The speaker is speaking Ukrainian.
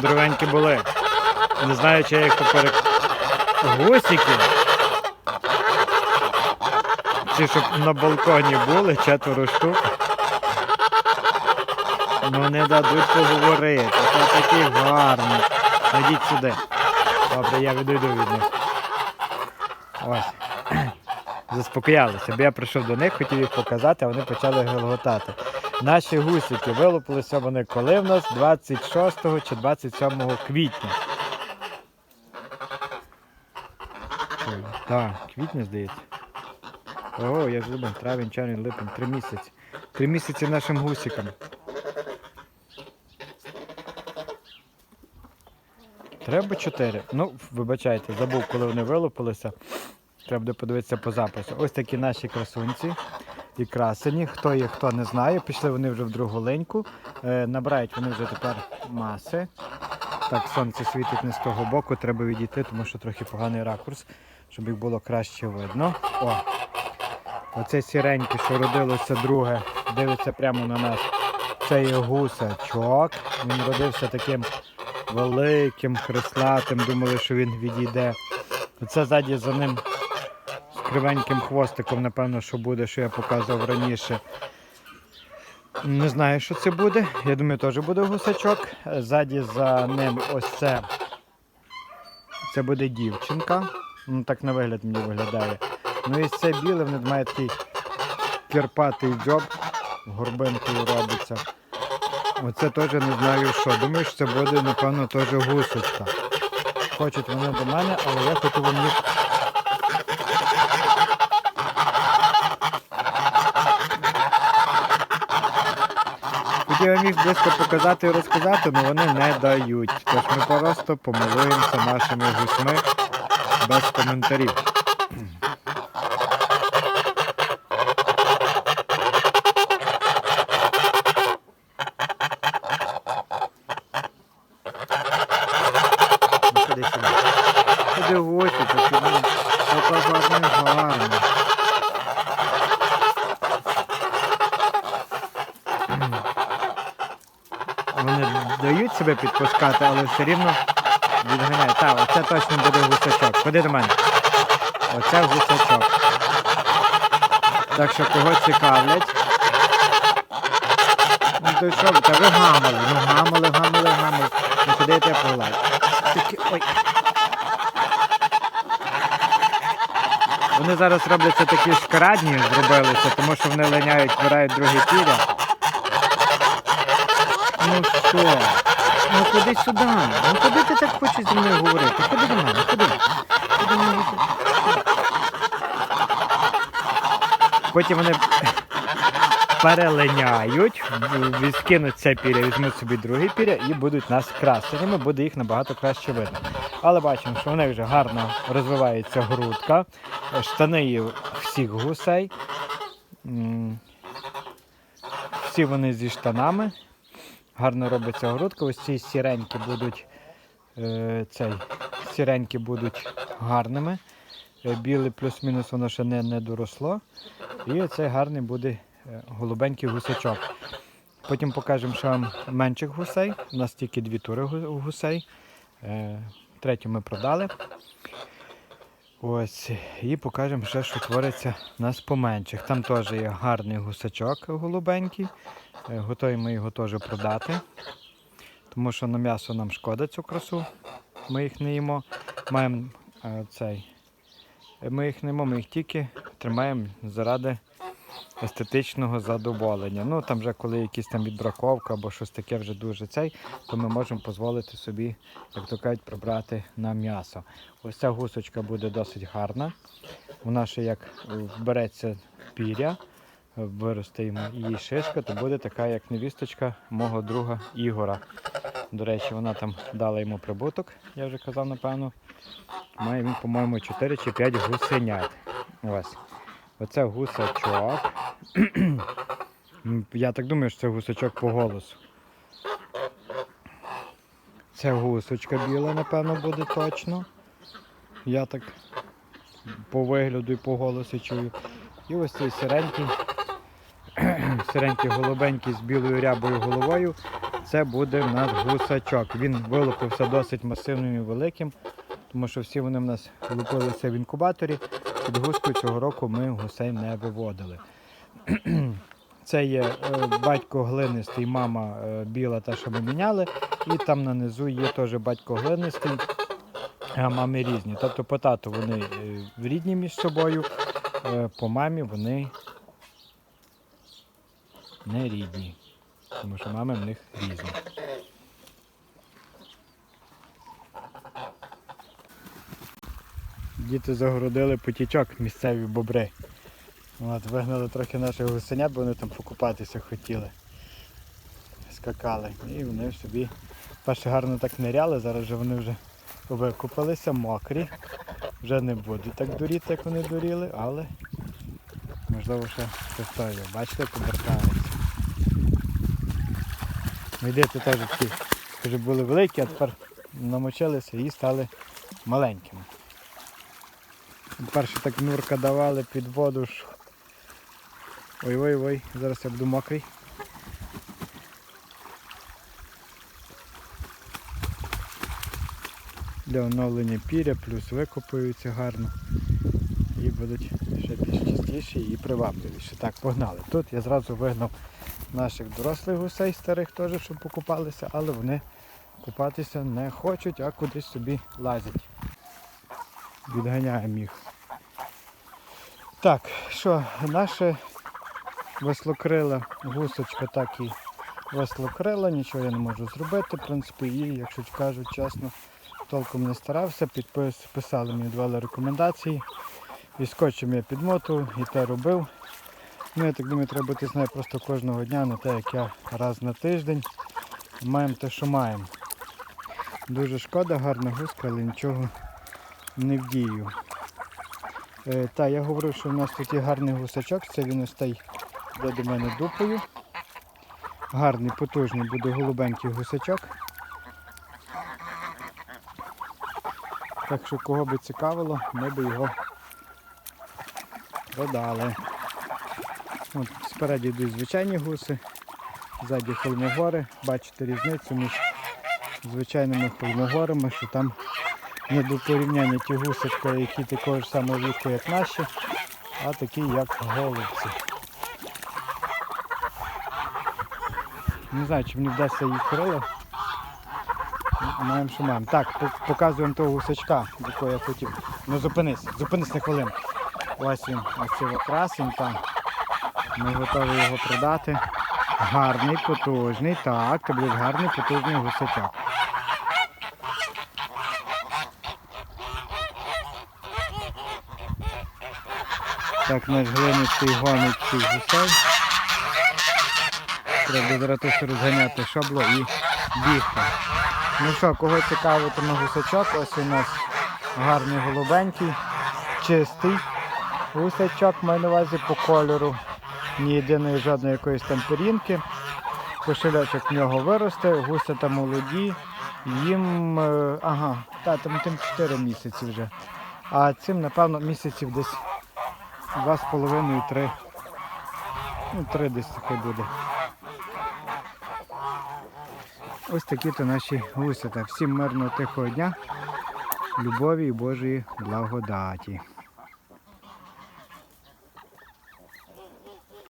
здоровенькі були. Не знаю, чи я їх поперек. Гусики. Ці, щоб на балконі були, четверо штук. Ну не дадуть поговорити. Це такі гарні. Йдіть сюди. Добре, я відійду від них. Ось. Заспокоялися, бо я прийшов до них, хотів їх показати, а вони почали гелготати. Наші гусики вилупилися вони коли в нас 26 чи 27 квітня. Так, квітня здається. О, я ж травень, червень, липень, три місяці. Три місяці нашим гусикам. Треба чотири. Ну, вибачайте, забув, коли вони вилупилися. Треба буде подивитися по запису. Ось такі наші красунці і красені. Хто їх, хто не знає. Пішли вони вже в другу линьку. Е, набирають вони вже тепер маси. Так, сонце світить не з того боку, треба відійти, тому що трохи поганий ракурс, щоб їх було краще видно. О! Оце сіреньке, що родилося друге, дивиться прямо на нас. Це є гусачок. Він родився таким великим, хреслатим. Думали, що він відійде. Оце ззаді за ним кривеньким хвостиком, напевно, що буде, що я показував раніше. Не знаю, що це буде. Я думаю, теж буде гусачок. Ззаді за ним ось це. Це буде дівчинка. Ну так на вигляд мені виглядає. Ну і це біле, вони має такий кірпатий джоб, горбинкою робиться. Оце теж не знаю що. Думаю, що це буде, напевно, теж гусочка. Хочуть вони до мене, але я хочу вам їх. Вам їх близько показати і розказати, але вони не дають. Тож ми просто помилуємося нашими гусьми без коментарів. Ну, Ходи сюди. Ходи в очі, такі, ну, така гарна, гарна. Вони дають себе підпускати, але все рівно відганяють. Так, оце точно буде гусачок. Ходи до мене. Оце гусачок. Так що кого цікавлять. Ну то що ви, та ви гамали, ну гамали, гамали, гамали. Ну куди я тебе погладь? Ой. Вони зараз робляться такі шкарадні, зробилися, тому що вони линяють, вбирають друге піря. Ну що? Ну ходи сюди. Ну куди ти так хочеш зі мною говорити? Ходи до мене, ходи. Ходи мене. Потім вони перелиняють, відкинуть це піря, візьмуть собі друге піря і будуть нас красеними, буде їх набагато краще видно. Але бачимо, що в них вже гарно розвивається грудка, штани всіх гусей. Всі вони зі штанами. Гарно робиться грудка. Ось ці сіренькі будуть е, цей, сіренькі будуть гарними. Е, Білий плюс-мінус воно ще не, не доросло. І цей гарний буде е, голубенький гусачок. Потім покажемо ще вам менших гусей. У нас тільки дві тури гусей. Третю ми продали. Ось. І покажемо ще, що твориться у нас поменших. Там теж є гарний гусачок голубенький. Готуємо ми його теж продати. Тому що на м'ясо нам шкода цю красу. Ми їх не їмо. Маємо е, цей. е, Ми їх не їмо, ми їх тільки тримаємо заради естетичного задоволення. Ну там вже коли якісь там відбраковка або щось таке вже дуже цей, то ми можемо дозволити собі, як то кажуть, прибрати на м'ясо. Ось ця гусочка буде досить гарна. Вона ще як е, вбереться піря, е, виросте йому її шишка, то буде така, як невісточка мого друга Ігора. До речі, вона там дала йому прибуток, я вже казав, напевно. Має він, по-моєму, 4 чи 5 гусенят. Ось. Оце гусачок. Я так думаю, що це гусачок по голосу. Це гусочка біла, напевно, буде точно. Я так по вигляду і по голосу чую. І ось цей сиренький, сиренький голубенький з білою рябою головою. це буде в нас гусачок. Він вилупився досить масивним і великим, тому що всі вони в нас лупилися в інкубаторі. Під гускою цього року ми гусей не виводили. Це є е, батько глинистий, мама е, біла, та, що ми міняли. І там на низу є теж батько глинистий, а мами різні. Тобто по тату вони е, рідні між собою, по мамі вони не рідні. Тому що мами в них різні. Діти загородили потічок місцеві бобри. От, вигнали трохи наших гусенят, бо вони там покупатися хотіли. Скакали. І вони собі перше гарно так ниряли, зараз же вони вже викупалися, мокрі. Вже не будуть так дуріти, як вони дуріли, але можливо ще постоїть. Бачите, як обертаються. Мої діти теж такі, скажу, були великі, а тепер намочилися і стали маленькими. Перше так нурка давали під воду. Ой-ой-ой, зараз я буду мокрий. Для оновлення піря, плюс викопаються гарно. І будуть ще більш чистіші і привабливіші. Так, погнали. Тут я зразу вигнав наших дорослих гусей старих теж, щоб покупалися, але вони купатися не хочуть, а кудись собі лазять. Відганяємо їх. Так, що, наша веслокрила гусочка так і веслокрила, нічого я не можу зробити. В принципі, її, якщо кажуть чесно, толком не старався. Підпис, писали мені давали рекомендації. І скотчем я підмотував і те робив. Ну, я так думаю, треба бути з нею просто кожного дня, не те, як я раз на тиждень. Маємо те, що маємо. Дуже шкода, гарна гуска, але нічого не вдію. Е, та, я говорив, що в нас тут є гарний гусачок, це він ось той до мене дупою. Гарний, потужний буде голубенький гусачок. Так що кого би цікавило, ми би його продали. От, спереді йдуть звичайні гуси, ззаді холмогори. Бачите різницю між звичайними холмогорами, що там не до порівняння ті гусочки, які такого ж самого віку, як наші, а такі, як голубці. Не знаю, чи мені вдасться їх крила. Маємо, що маємо. Так, показуємо того гусачка, якого я хотів. Ну зупинись, зупинись на хвилинку. Ось він, ось цей красень там. Ми готові його продати. Гарний, потужний. Так, це буде гарний, потужний гусачок. Так, наш глинистий гонить гусей. Треба тут розганяти шабло і бігти. Ну що, кого цікавить на гусачок, ось у нас гарний голубенький, чистий гусачок, маю на увазі по кольору. Ні єдиної жодної якоїсь там пірінки. Кошельочок в нього виросте, там молоді. Їм, е, ага, та, там тим 4 місяці вже. А цим, напевно, місяців десь 2,5-3. Ну, 3 десь таке буде. Ось такі то наші гусята. Всім мирного тихого дня, любові і Божої благодаті.